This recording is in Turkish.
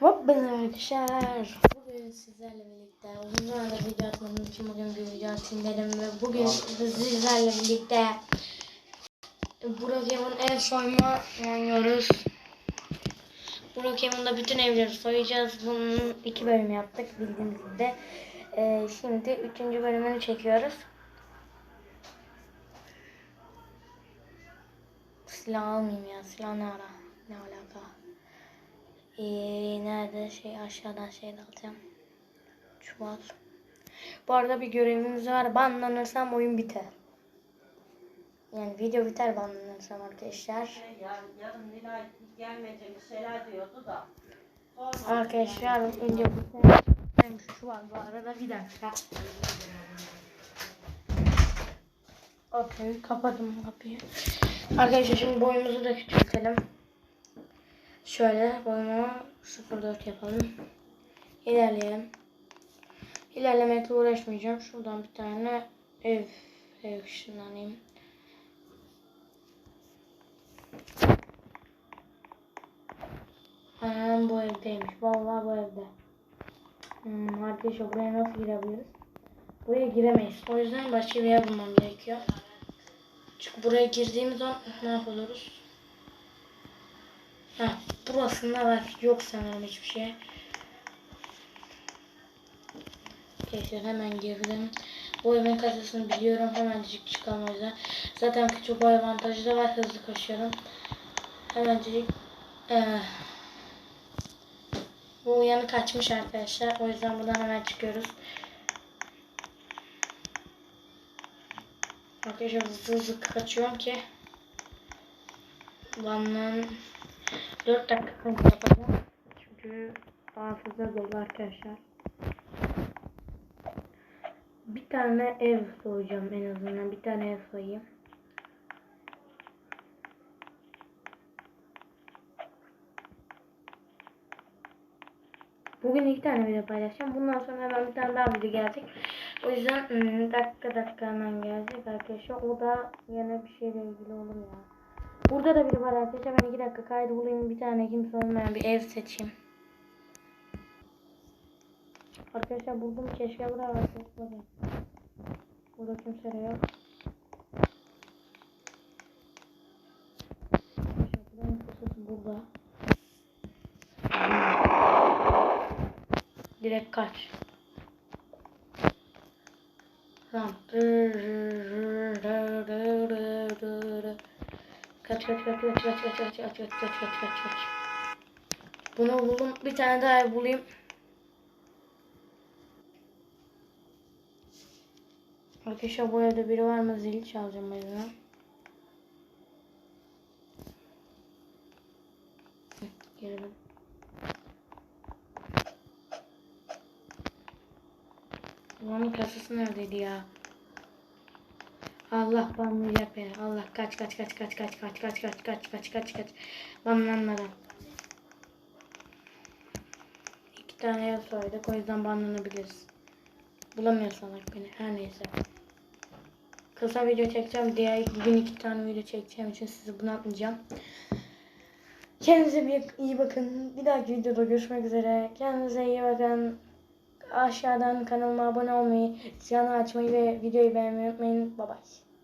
Hop ben arkadaşlar. Bugün sizlerle birlikte uzun zamandır video atmadığım için bugün bir video atayım dedim ve bugün sizlerle birlikte Brokemon'un ev soyma oynuyoruz. Brokemon'da bütün evleri soyacağız. Bunun iki bölüm yaptık bildiğiniz gibi. Ee, şimdi üçüncü bölümünü çekiyoruz. Silah almayayım ya. Silah ne ara? Ne alaka? Ee, nerede şey aşağıdan şey alacağım. Çuval. Bu arada bir görevimiz var. Banlanırsam oyun biter. Yani video biter banlanırsam arkadaşlar. Yarın, yarın Nilay gelmeyecek bir şeyler diyordu da. Arkadaşlar video biter. Şu var bu arada bir dakika. Okey kapadım kapıyı. Arkadaşlar şimdi boyumuzu da küçültelim. Şöyle boyumu 0.4 yapalım. İlerleyelim. İlerlemekle uğraşmayacağım. Şuradan bir tane ev ev ışınlanayım. Aynen bu evdeymiş. Vallahi bu evde. Hmm, arkadaşlar buraya nasıl girebiliriz? Buraya giremeyiz. O yüzden başka bir yer bulmam gerekiyor. Çünkü buraya girdiğimiz zaman ne yapıyoruz? Heh, burasında var. Yok sanırım hiçbir şey. Arkadaşlar hemen girdim. Bu evin kasasını biliyorum. Hemencik çıkalım o yüzden. Zaten küçük boy avantajı da var. Hızlı koşuyorum. Hemencik. Eh. Bu uyanı kaçmış arkadaşlar. O yüzden buradan hemen çıkıyoruz. Arkadaşlar hızlı hızlı kaçıyorum ki Van'dan 4 dakika kanka yapacağım. Çünkü hafıza dolu arkadaşlar. Bir tane ev soyacağım en azından. Bir tane ev soyayım. Bugün iki tane video paylaşacağım. Bundan sonra hemen bir tane daha video gelecek. O yüzden ım, dakika dakika hemen gelecek arkadaşlar. O da yine bir şeyle ilgili olur ya. Burada da biri var arkadaşlar. Ben iki dakika kaydı bulayım. Bir tane kimse olmayan bir ev seçeyim. Arkadaşlar buldum. Keşke buraya var. Burada kimse yok. Burada. Direkt kaç. Tamam. Kaç kaç kaç kaç kaç kaç kaç kaç kaç kaç kaç kaç kaç. Bunu buldum. Bir tane daha bulayım. Arkadaşlar bu evde biri var mı? Zili çalacağım. Hı, Girdim. Ulan kasası neredeydi ya? Allah banlayacak beni. Allah kaç kaç kaç kaç kaç kaç kaç kaç kaç kaç kaç kaç banlanmadan. İki tane ev soyduk o yüzden banlanabiliriz. Bulamıyor salak beni. Her neyse. Kısa video çekeceğim. Diğer bugün iki tane video çekeceğim için sizi bunu atmayacağım. Kendinize bir iyi bakın. Bir dahaki videoda görüşmek üzere. Kendinize iyi bakın. Aşağıdan kanalıma abone olmayı, zilini açmayı ve videoyu beğenmeyi unutmayın. Bye bye.